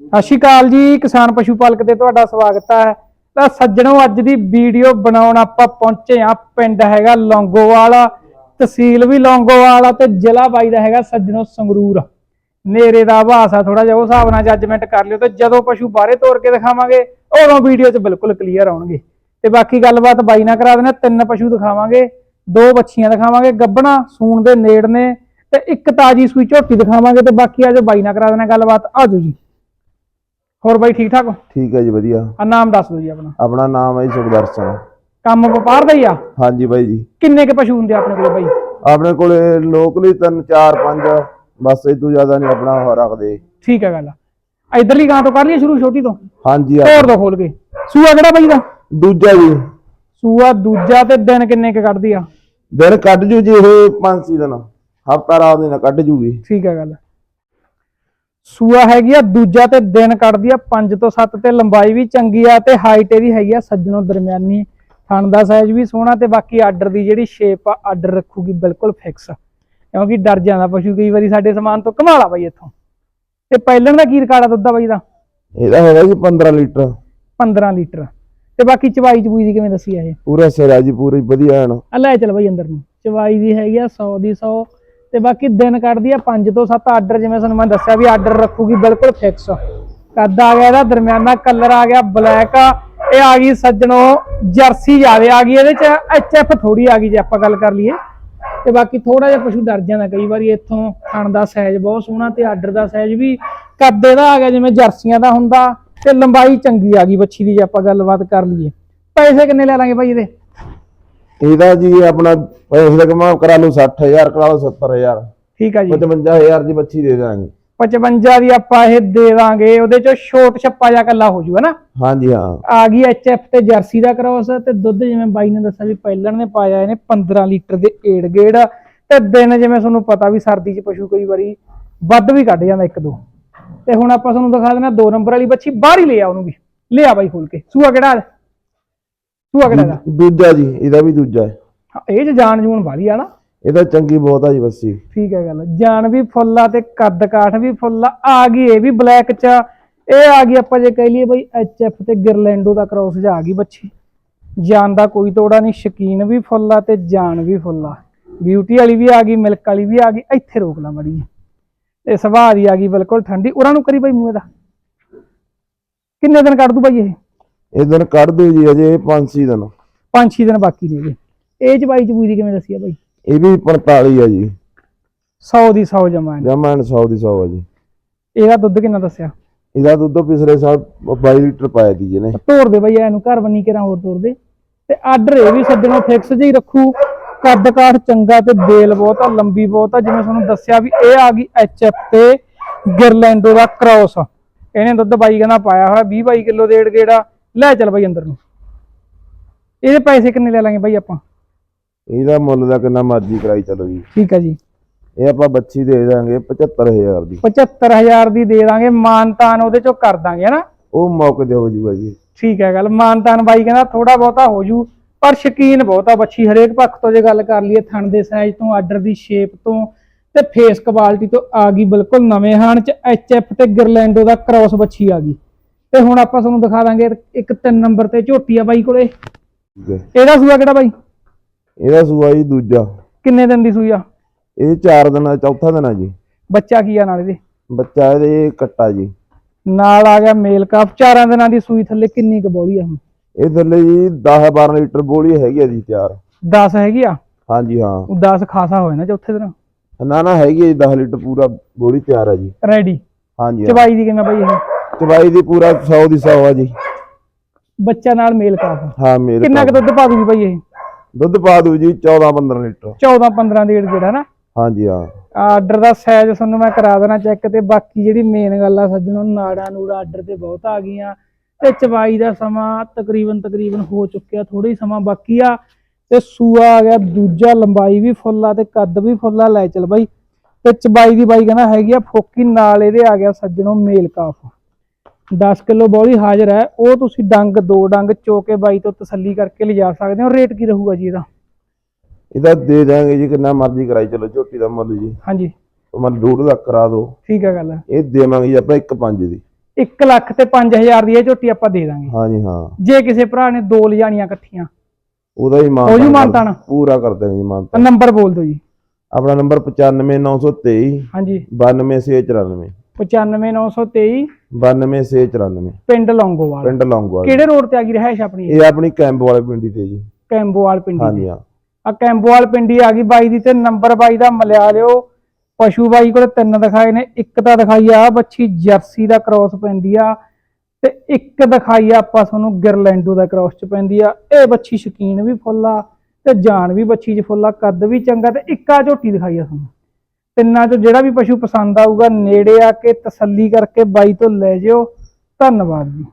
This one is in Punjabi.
ਸਤਿ ਸ਼੍ਰੀ ਅਕਾਲ ਜੀ, ਕਿਸਾਨ ਪਸ਼ੂ ਪਾਲਕ ਤੇ ਤੁਹਾਡਾ ਸਵਾਗਤ ਹੈ। ਤਾਂ ਸੱਜਣੋ, ਅੱਜ ਦੀ ਵੀਡੀਓ ਬਣਾਉਣ ਆਪਾਂ ਪਹੁੰਚੇ ਆ ਪਿੰਡ ਹੈਗਾ ਲੌਂਗੋਵਾਲ, ਤਹਿਸੀਲ ਵੀ ਲੌਂਗੋਵਾਲ ਤੇ ਜ਼ਿਲ੍ਹਾ ਬਾਈ ਦਾ ਹੈਗਾ ਸੱਜਣੋ ਸੰਗਰੂਰ। ਨੇਰੇ ਦਾ ਭਾਸਾ ਥੋੜਾ ਜਿਹਾ ਉਹ ਹਿਸਾਬ ਨਾਲ ਜੱਜਮੈਂਟ ਕਰ ਲਿਓ ਤੇ ਜਦੋਂ ਪਸ਼ੂ ਬਾਹਰੇ ਤੋਰ ਕੇ ਦਿਖਾਵਾਂਗੇ, ਉਦੋਂ ਵੀਡੀਓ 'ਚ ਬਿਲਕੁਲ ਕਲੀਅਰ ਆਉਣਗੇ। ਤੇ ਬਾਕੀ ਗੱਲਬਾਤ ਬਾਈ ਨਾਲ ਕਰਾ ਦੇਣਾ ਤਿੰਨ ਪਸ਼ੂ ਦਿਖਾਵਾਂਗੇ, ਦੋ ਬੱਚੀਆਂ ਦਿਖਾਵਾਂਗੇ, ਗੱਬਣਾ, ਸੂਣ ਦੇ ਨੇੜ ਨੇ ਤੇ ਇੱਕ ਤਾਜੀ ਸੂਈ ਝੋਟੀ ਦਿਖਾਵਾਂਗੇ ਤੇ ਬਾਕੀ ਆਜੋ ਬਾਈ ਨਾਲ ਕਰਾ ਦੇਣਾ ਗੱਲਬਾਤ। ਆਜੋ ਜੀ। ਹੋਰ ਬਾਈ ਠੀਕ ਠਾਕ ਹੋ? ਠੀਕ ਹੈ ਜੀ ਵਧੀਆ। ਆ ਨਾਮ ਦੱਸ ਦਿਓ ਜੀ ਆਪਣਾ। ਆਪਣਾ ਨਾਮ ਹੈ ਜੀ ਸੁਖਦਰਸ਼ਨ। ਕੰਮ ਵਪਾਰ ਦਾ ਹੀ ਆ? ਹਾਂਜੀ ਬਾਈ ਜੀ। ਕਿੰਨੇ ਕੇ ਪਸ਼ੂ ਹੁੰਦੇ ਆ ਆਪਣੇ ਕੋਲ ਬਾਈ? ਆਪਣੇ ਕੋਲੇ ਲੋਕਲੀ ਤਿੰਨ ਚਾਰ ਪੰਜ ਬਸ ਇਹ ਤੋਂ ਜ਼ਿਆਦਾ ਨਹੀਂ ਆਪਣਾ ਉਹ ਰੱਖਦੇ। ਠੀਕ ਹੈ ਗੱਲ ਇਧਰਲੀ ਗਾਂ ਤੋਂ ਕਰ ਲਈ ਸ਼ੁਰੂ ਛੋਟੀ ਤੋਂ? ਹਾਂਜੀ ਆ- ਹੋਰ ਦੋ ਖੋਲ ਕੇ। ਸੂਆ ਕਿਹੜਾ ਬਾਈ ਦਾ? ਦੂਜਾ ਜੀ। ਸੂਆ ਦੂਜਾ ਤੇ ਦਿਨ ਕਿੰਨੇ ਕ ਕੱਢਦੀ ਆ? ਦਿਨ ਕੱਢ ਜੂ ਜੀ ਇਹ ਪੰਜ ਛੇ ਦਿਨ। ਹਫਤਾ ਰਾਤ ਦਿਨ ਕੱਢ ਜੂਗੀ। ਠੀਕ ਹੈ ਗੱਲ। ਸੂਆ ਹੈਗੀ ਆ ਦੂਜਾ ਤੇ ਦਿਨ ਕੱਢਦੀ ਆ 5 ਤੋਂ 7 ਤੇ ਲੰਬਾਈ ਵੀ ਚੰਗੀ ਆ ਤੇ ਹਾਈਟ ਇਹਦੀ ਹੈਗੀ ਆ ਸੱਜਣੋਂ ਦਰਮਿਆਨੀ। ਥਣ ਦਾ ਸਾਈਜ਼ ਵੀ ਸੋਹਣਾ ਤੇ ਬਾਕੀ ਆਰਡਰ ਦੀ ਜਿਹੜੀ ਸ਼ੇਪ ਆ ਆਰਡਰ ਰੱਖੂਗੀ ਬਿਲਕੁਲ ਫਿਕਸ ਕਿਉਂਕਿ ਡਰ ਜਾਂਦਾ ਪਸ਼ੂ ਕਈ ਵਾਰੀ ਸਾਡੇ ਸਮਾਨ ਤੋਂ ਕਮਾਲਾ ਬਾਈ ਇੱਥੋਂ। ਤੇ ਪਹਿਲਣ ਦਾ ਕੀ ਰਿਕਾਰਡ ਆ ਦੁੱਧ ਦਾ ਬਾਈ ਦਾ? ਇਹਦਾ ਹੈਗਾ ਜੀ 15 ਲੀਟਰ। 15 ਲੀਟਰ। ਤੇ ਬਾਕੀ ਚਵਾਈ ਚਬੂਈ ਦੀ ਕਿਵੇਂ ਦੱਸੀ ਆ ਇਹ? ਪੂਰਾ ਸਿਰਾ ਜੀ ਪੂਰੀ ਵਧੀਆ ਆ ਲੈ ਚੱਲ ਬਾਈ ਅੰਦਰ ਨੂੰ। ਚਵਾਈ ਦੀ ਹੈਗੀ ਆ 100 ਦੀ 100 ਤੇ ਬਾਕੀ ਦਿਨ ਕੱਢਦੀ ਆ 5 ਤੋਂ 7 ਆਰਡਰ ਜਿਵੇਂ ਤੁਹਾਨੂੰ ਮੈਂ ਦੱਸਿਆ ਵੀ ਆਰਡਰ ਰੱਖੂਗੀ, ਬਿਲਕੁਲ ਫਿਕਸ ਕੱਦ ਆ ਗਿਆ ਇਹਦਾ, ਦਰਮਿਆਨਾ ਕਲਰ ਆ ਗਿਆ ਬਲੈਕ ਆ, ਇਹ ਆ ਗਈ ਸੱਜਣੋ ਜਰਸੀ ਜਿਆਦੇ ਆ ਗਈ, ਇਹਦੇ ਚ ਐਚਐਫ ਥੋੜੀ ਆ ਗਈ ਜੇ ਆਪਾਂ ਗੱਲ ਕਰ ਲਈਏ। ਤੇ ਬਾਕੀ ਥੋੜਾ ਜਿਹਾ ਪਸ਼ੂ ਡਰ ਜਾਂਦਾ ਕਈ ਵਾਰੀ ਇੱਥੋਂ, ਥਣ ਦਾ ਸਾਈਜ਼ ਬਹੁਤ ਸੋਹਣਾ ਤੇ ਆਰਡਰ ਦਾ ਸਾਈਜ਼ ਵੀ ਕੱਦ ਇਹਦਾ ਆ ਗਿਆ, ਜਿਵੇਂ ਜਰਸੀਆਂ ਦਾ ਹੁੰਦਾ, ਤੇ ਲੰਬਾਈ ਚੰਗੀ ਆ ਗਈ ਬੱਚੀ ਦੀ ਜੇ ਆਪਾਂ ਗੱਲਬਾਤ ਕਰ ਲਈਏ। ਪੈਸੇ ਕਿੰਨੇ ਲੈ ਲਾਂਗੇ ਭਾਈ ਇਹਦੇ? ਇਹਦਾ ਜੀ ਆਪਣਾ ਪੈਸੇ ਦਾ ਕਮਾ ਕਰਾ ਲਓ 60000 ਕਰਾ ਲਓ 70000 ਠੀਕ ਆ ਜੀ। 55000 ਦੀ ਬੱਚੀ ਦੇ ਦਾਂਗੇ। 55 ਦੀ ਆਪਾਂ ਇਹ ਦੇ ਦਾਂਗੇ ਉਹਦੇ ਚੋਂ ਛੋਟ ਛੱਪਾ ਜਾਂ ਕੱਲਾ ਹੋ ਜੂਗਾ ਨਾ? ਹਾਂਜੀ ਹਾਂ। ਆ ਗਈ ਐਚਐਫ ਤੇ ਜਰਸੀ ਦਾ ਕ੍ਰੋਸ ਤੇ ਦੁੱਧ ਜਿਵੇਂ ਬਾਈ ਨੇ ਦੱਸਿਆ ਵੀ ਪਹਿਲਣ ਨੇ ਪਾਇਆ ਇਹਨੇ 15 ਲੀਟਰ ਦੇ ਏੜ ਗੇੜ। ਤੇ ਦਿਨ ਜਿਵੇਂ ਤੁਹਾਨੂੰ ਪਤਾ ਵੀ ਸਰਦੀ 'ਚ ਪਸ਼ੂ ਕਈ ਵਾਰੀ ਵੱਧ ਵੀ ਕੱਢ ਜਾਂਦਾ ਇੱਕ ਦੋ। ਤੇ ਹੁਣ ਆਪਾਂ ਤੁਹਾਨੂੰ ਦਿਖਾ ਦੇਣਾ ਦੋ ਨੰਬਰ ਵਾਲੀ ਬੱਚੀ ਬਾਹਰ ਹੀ ਲੈ ਆ ਉਹਨੂੰ ਵੀ। ਲਿਆ ਬਾਈ ਖੋਲ ਕੇ। ਸੂਆ ਕਿਹੜਾ? ਸੂਆ ਕਿਹੜਾ ਦੂਜਾ ਜੀ ਇਹਦਾ ਵੀ ਦੂਜਾ ਹੈ। ਇਹ ਚ ਜਾਨ ਜੂਨ ਵਾਲੀ ਆ ਨਾ। ਇਹਦਾ ਚੰਗੀ ਬਹੁਤ ਆ ਜੀ ਬੱਸੀ। ਠੀਕ ਹੈ ਗੱਲ। ਜਾਨ ਵੀ ਫੁੱਲ ਆ ਤੇ ਕੱਦ ਕਾਠ ਵੀ ਫੁੱਲ ਆ। ਆ ਗਈ ਇਹ ਵੀ ਬਲੈਕ ਚ। ਇਹ ਆ ਗਈ ਆਪਾਂ ਜੇ ਕਹਿ ਲਈਏ ਬਈ ਐਚਐਫ ਤੇ ਗਿਰਲੈਂਡੋ ਦਾ ਕ੍ਰੋਸ ਜਾ ਆ ਗਈ ਬੱਚੀ। ਜਾਨ ਦਾ ਕੋਈ ਤੋੜਾ ਨਹੀਂ ਸ਼ਕੀਨ ਵੀ ਫੁੱਲ ਆ ਤੇ ਜਾਨ ਵੀ ਫੁੱਲ ਆ। ਬਿਊਟੀ ਵਾਲੀ ਵੀ ਆ ਗਈ ਮਿਲਕ ਵਾਲੀ ਵੀ ਆ ਗਈ ਇੱਥੇ ਰੋਕ ਲਾ ਮੜੀ ਤੇ ਸੁਭਾਅ ਦੀ ਆ ਗਈ ਬਿਲਕੁਲ ਠੰਡੀ। ਉਹਨਾਂ ਨੂੰ ਕਰੀ ਬਈ ਮੂੰਹ ਦਾ ਕਿੰਨੇ ਦਿਨ ਕੱਢ ਦੂ ਬਈ ਇਹ? ਇਹ ਦਿਨ ਕੱਢ ਦਿਓ ਜੀ ਅਜੇ ਪੰਜ ਛੇ ਦਿਨ। ਪੰਜ ਛੇ ਦਿਨ ਬਾਕੀ ਨੇ ਇਹਦੇ ਇਹ ਚ ਬਾਈ ਚ ਪੂਰੀ ਕਿਵੇਂ ਦੱਸੀ ਆ ਬਈ? ਇਹ ਵੀ 45 ਆ ਜੀ। 100 ਦੀ 100 ਜਮਾ ਜਮਾਨ 100 ਦੀ 100 ਆ ਜੀ। ਇਹਦਾ ਦੁੱਧ ਕਿੰਨਾ ਦੱਸਿਆ? ਇਹਦਾ ਦੁੱਧ ਪਿਛਲੇ ਸਾਲ 22 ਲੀਟਰ ਪਾਇਆ ਦੀ ਜਿਹਨੇ ਤੋੜ ਦੇ ਬਈ ਇਹਨੂੰ ਘਰ ਬੰਨੀ ਕੇ ਹੋਰ ਤੋੜ ਦੇ। ਤੇ ਆਰਡਰ ਇਹ ਵੀ ਸੱਜਣੋਂ ਫਿਕਸ ਜਿਹੀ ਰੱਖੂ। ਕੱਦ ਕਾਠ ਚੰਗਾ ਤੇ ਬੇਲ ਬਹੁਤ ਆ ਲੰਬੀ ਬਹੁਤ ਆ। ਜਿਵੇਂ ਤੁਹਾਨੂੰ ਦੱਸਿਆ ਵੀ ਇਹ ਆ ਗਈ ਐਚਐਫ ਤੇ ਗਿਰਲੈਂਡੋ ਦਾ ਕ੍ਰਾਸ। ਇਹਨੇ ਦੁੱਧ ਬਾਈ ਕਹਿੰਦਾ ਪਾਇਆ ਹੋਇਆ 20 22 ਕਿਲੋ ਦੇ ਗੇੜਾ। ਲੈ ਚੱਲ ਬਾਈ ਅੰਦਰ ਨੂੰ। ਇਹਦੇ ਪੈਸੇ ਕਿੰਨੇ ਲੈ ਲਾਂਗੇ ਬਾਈ ਆਪਾਂ? ਇਹਦਾ ਮੁੱਲ ਦਾ ਕਿੰਨਾ ਮਰਜ਼ੀ ਕਰਾਈ ਚਲੋ ਜੀ। ਠੀਕ ਆ ਜੀ। ਇਹ ਆਪਾਂ ਬੱਚੀ ਦੇ ਦਾਂਗੇ 75000 ਦੀ। 75000 ਦੀ ਦੇ ਦਾਂਗੇ ਮਾਨਤਾਨ ਉਹਦੇ ਚੋਂ ਕਰ ਦਾਂਗੇ ਹਨਾ? ਉਹ ਮੌਕੇ ਤੇ ਹੋ ਜੂਗਾ ਜੀ। ਠੀਕ ਹੈ ਗੱਲ ਮਾਨਤਾਨ ਬਾਈ ਕਹਿੰਦਾ ਥੋੜਾ ਬਹੁਤਾ ਹੋ ਜੂ ਪਰ ਸ਼ਕੀਨ ਬਹੁਤ ਬੱਚੀ ਹਰੇਕ ਪੱਖ ਤੋਂ ਜੇ ਗੱਲ ਕਰ ਲਈਏ ਥਣ ਦੇ ਸਾਈਜ਼ ਤੋਂ ਆਰਡਰ ਦੀ ਸ਼ੇਪ ਤੋਂ ਤੇ ਫੇਸ ਕੁਆਲਿਟੀ ਤੋਂ ਆ ਗਈ ਬਿਲਕੁਲ ਨਵੇਂ ਹਾਣ ਚ ਐਚਐਫ ਤੇ ਗਿਰਲੈਂਡੋ ਦਾ ਕ੍ਰਾਸ ਬੱਚੀ ਆ ਗਈ। ਤੇ ਹੁਣ ਆਪਾਂ ਤੁਹਾਨੂੰ ਦਿਖਾ ਦਾਂਗੇ ਇੱਕ ਤਿੰਨ ਨੰਬਰ ਤੇ ਝੋਟੀ ਆ ਬਾਈ ਕੋਲੇ। ਇਹਦਾ ਸੂਆ ਕਿਹੜਾ ਬਾਈ? ਇਹਦਾ ਸੂਆ ਜੀ ਦੂਜਾ। ਕਿੰਨੇ ਦਿਨ ਦੀ ਸੂਈ ਆ? ਇਹ 4 ਦਿਨ ਦਾ ਚੌਥਾ ਦਿਨ ਆ ਜੀ। ਬੱਚਾ ਕੀ ਆ ਨਾਲ ਇਹਦੇ? ਬੱਚਾ ਇਹਦੇ ਕੱਟਾ ਜੀ। ਨਾਲ ਆ ਗਿਆ ਮੇਲ ਕਾਪ ਚਾਰਾਂ ਦਿਨਾਂ ਦੀ ਸੂਈ ਥੱਲੇ ਕਿੰਨੀ ਕੁ ਬੋਲੀ ਆ ਹੁਣ? ਇਹ ਥੱਲੇ ਜੀ 10 12 ਲੀਟਰ ਬੋਲੀ ਹੈਗੀ ਆ ਜੀ ਤਿਆਰ। 10 ਹੈਗੀ ਆ? ਹਾਂਜੀ ਹਾਂ। ਉਹ 10 ਖਾਸਾ ਹੋਇਆ ਨਾ ਚੌਥੇ ਦਿਨ। ਨਾ ਨਾ ਹੈਗੀ ਆ ਜੀ 10 ਲੀਟਰ ਪੂਰਾ ਬੋਲੀ ਤਿਆਰ ਆ ਜੀ। ਰੈਡੀ ਹਾਂਜੀ ਚਵਾਈ ਦੀ ਕਿਵੇਂ ਬਾਈ ਇਹ? ਚਵਾਈ ਦੀ ਪੂਰਾ 100 ਦੀ 100 ਆ ਜੀ। ਬੱਚਾ ਨਾਲ ਮੇਲ ਕਾਪ ਹਾਂ ਮੇਰੇ ਕਿੰਨਾ ਕੁ ਦੁੱਧ ਪਾ ਦੂਗੀ ਬਾਈ ਇਹ? ਦੁੱਧ ਪਾ ਦੂ ਜੀ 14 15 ਲੀਟਰ। 14 15 ਡੇਢ ਜਿਹੜਾ ਨਾ? ਹਾਂਜੀ ਹਾਂ। ਆਰਡਰ ਦਾ ਸਾਈਜ਼ ਤੁਹਾਨੂੰ ਮੈਂ ਕਰਾ ਦੇਣਾ ਚੈੱਕ ਤੇ। ਬਾਕੀ ਜਿਹੜੀ ਮੇਨ ਗੱਲ ਆ ਸੱਜਣੋ ਨਾੜਾ ਨੂੜਾ ਆਰਡਰ ਤੇ ਬਹੁਤ ਆ ਗਈਆਂ। ਤੇ ਚਵਾਈ ਦਾ ਸਮਾਂ ਤਕਰੀਬਨ ਤਕਰੀਬਨ ਹੋ ਚੁੱਕਿਆ ਥੋੜਾ ਹੀ ਸਮਾਂ ਬਾਕੀ ਆ। ਤੇ ਸੂਆ ਆ ਗਿਆ ਦੂਜਾ ਲੰਬਾਈ ਵੀ ਫੁੱਲ ਆ ਤੇ ਕੱਦ ਵੀ ਫੁੱਲ ਆ। ਲੈ ਚਲ ਬਾਈ। ਤੇ ਚਬਾਈ ਦੀ ਬਾਈ ਕਹਿੰਦਾ ਹੈਗੀ ਆ ਫੋਕੀ ਨਾਲ ਇਹਦੇ ਆ ਗਿਆ ਸੱਜਣੋ ਮੇਲ ਕਾਫ 10 ਕਿਲੋ ਬੋਲੀ ਹਾਜ਼ਰ ਹੈ ਉਹ ਤੁਸੀਂ ਡੰਗ ਦੋ ਡੰਗ ਚੋਕੇ ਬਾਈ ਤੋਂ ਤਸੱਲੀ ਕਰਕੇ ਲਿਜਾ ਸਕਦੇ ਹੋ ਰੇਟ ਕੀ ਰਹੂਗਾ ਜੀ ਇਹਦਾ? ਇਹਦਾ ਦੇ ਦਾਂਗੇ ਜੀ ਕਿੰਨਾ ਮਰਜ਼ੀ ਕਰਾਈ ਚਲੋ ਝੋਟੀ ਦਾ ਮੁੱਲ ਜੀ। ਹਾਂਜੀ। ਮਨ ਡੂਢ ਲੱਖ ਕਰਾ ਦਿਓ। ਠੀਕ ਹੈ ਗੱਲ। ਇਹ ਦੇਵਾਂਗੇ ਜੀ ਆਪਾਂ 1.5 ਦੀ। 1 ਲੱਖ ਤੇ 5000 ਦੀ ਇਹ ਝੋਟੀ ਆਪਾਂ ਦੇ ਦਾਂਗੇ। ਹਾਂਜੀ ਹਾਂ। ਜੇ ਕਿਸੇ ਭਰਾ ਨੇ ਦੋ ਲਿਜਾਣੀਆਂ ਇਕੱਠੀਆਂ ਉਹਦਾ ਹੀ ਮਾਨ ਉਹ ਵੀ ਮਾਨਤਾਨ? ਪੂਰਾ ਕਰ ਦੇਣਗੇ ਜੀ ਮਾਨਤਾਨ ਨੰਬਰ ਬੋਲ ਦਿਓ ਜੀ। ਆਪਣਾ ਨੰਬਰ 95923 ਹਾਂਜੀ। 92694 95923 92694 ਪਿੰਡ ਲੌਂਗੋਵਾਲ। ਕੈਂਬੋ ਦਿਖਾਏ ਨੇ ਇੱਕ ਤਾਂ ਦਿਖਾਈ ਆ ਬੱਚੀ ਦਾ ਕ੍ਰੋਸ ਪੈਂਦੀ ਆ ਤੇ ਇੱਕ ਦਿਖਾਈ ਆਪਾਂ ਤੁਹਾਨੂੰ ਦਾ ਕ੍ਰੋਸ ਚ ਪੈਂਦੀ ਆ। ਇਹ ਬੱਚੀ ਸ਼ਕੀਨ ਵੀ ਫੁੱਲ ਤੇ ਜਾਨ ਵੀ ਬੱਚੀ ਚ ਫੁੱਲਾ ਕੱਦ ਵੀ ਚੰਗਾ ਤੇ ਇੱਕਾ ਝੋਟੀ ਦਿਖਾਈ ਆ ਤੁਹਾਨੂੰ। ਤਿੰਨਾਂ ਚੋਂ ਜਿਹੜਾ ਵੀ ਪਸ਼ੂ ਪਸੰਦ ਆਊਗਾ, ਨੇੜੇ ਆ ਕੇ ਤਸੱਲੀ ਕਰਕੇ ਬਾਈ ਤੋਂ ਲੈ ਜਿਓ। ਧੰਨਵਾਦ ਜੀ।